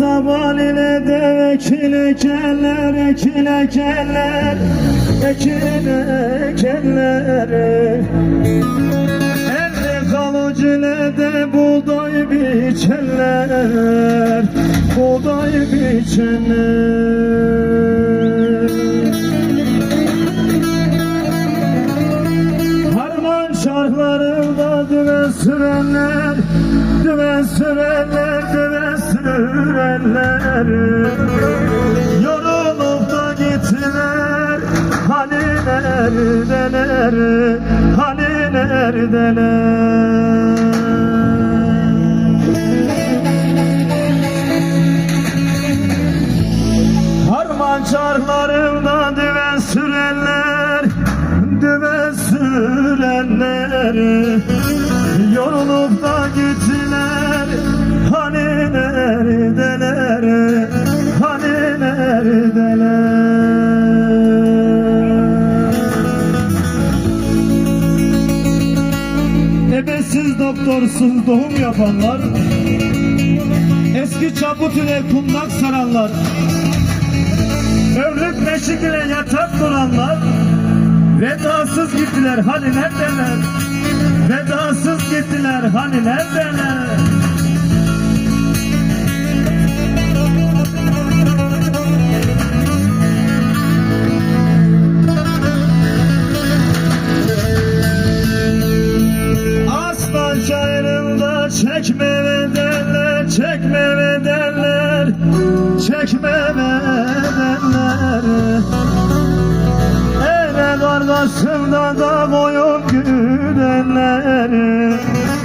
saban ile de ekin ekerler, ekin ekerler, ekin ekerler. Elde kalıcı ile de buğday biçerler, buğday biçerler. Sürenler Düve sürenler, düve sürenler Yorulup da gittiler Hani neredeler, hani neredeler Harman çarlarında düve sürenler Düve sürenler doktorsuz doğum yapanlar Eski çaput ile saranlar Ömrük beşik ile yatak duranlar Vedasız gittiler hani neredeler? Vedasız gittiler hani neredeler çekme ve derler, çekme ve derler, çekme ve derler. Ere kardeşimde da koyup güdenler,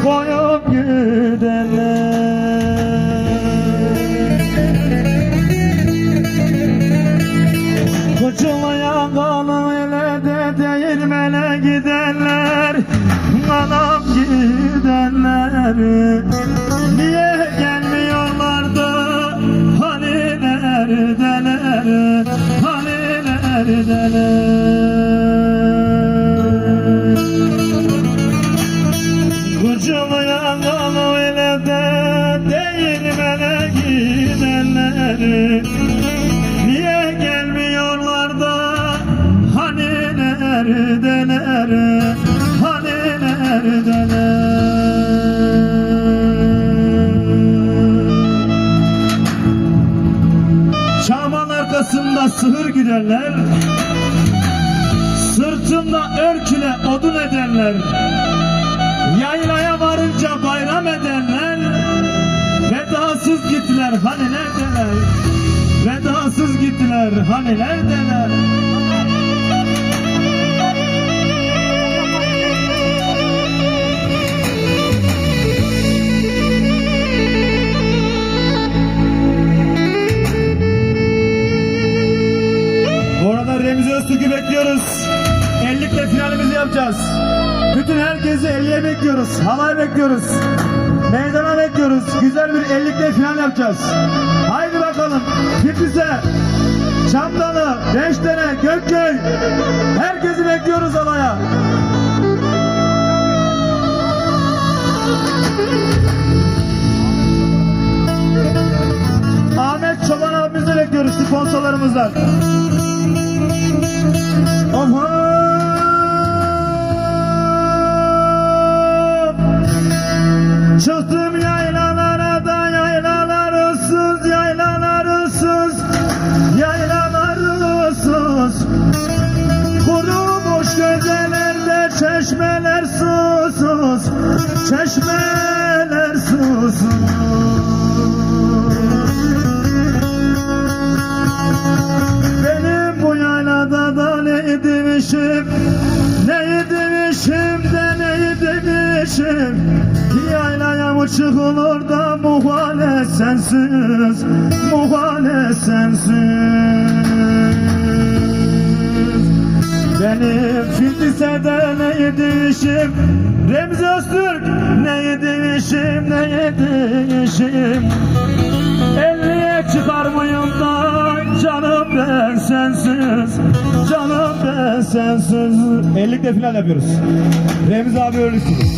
koyup güdenler. Kıçılaya kanım ile de değirmene gidenler gidenler Niye gelmiyorlar da? Hani neredeler? Hani neredeler? Kıçılaya kanım ile de değirmene gidenler Niye gelmiyorlar da? Hani neredeler? Hani neredeler arkasında sığır giderler. Sırtında örküle odun ederler. Yaylaya varınca bayram ederler. Vedasız gittiler hani neredeler Vedasız gittiler hani neredeler Öztürk'ü bekliyoruz. 50'likle finalimizi yapacağız. Bütün herkesi 50'ye bekliyoruz. Halay bekliyoruz. Meydana bekliyoruz. Güzel bir 50'likle final yapacağız. Haydi bakalım. Tiflis'e, Çamdalı, Beşdere, Gökköy. Herkesi bekliyoruz halaya. Ahmet Çoban abimizi bekliyoruz sponsorlarımızdan. Çeşmeler susuz. Benim bu yaylada da ne yedirmişim Ne yedirmişim de ne yedirmişim Yaylaya mı çıkılır da muhale sensiz Muhale sensiz. Benim Fildise'de ne yedirmişim Remzi Öztürk ne yedirmişim ne yedirmişim Elliye çıkarmayayım da canım ben sensiz Canım ben sensiz? 50'de final yapıyoruz. Remzi abi öylüsün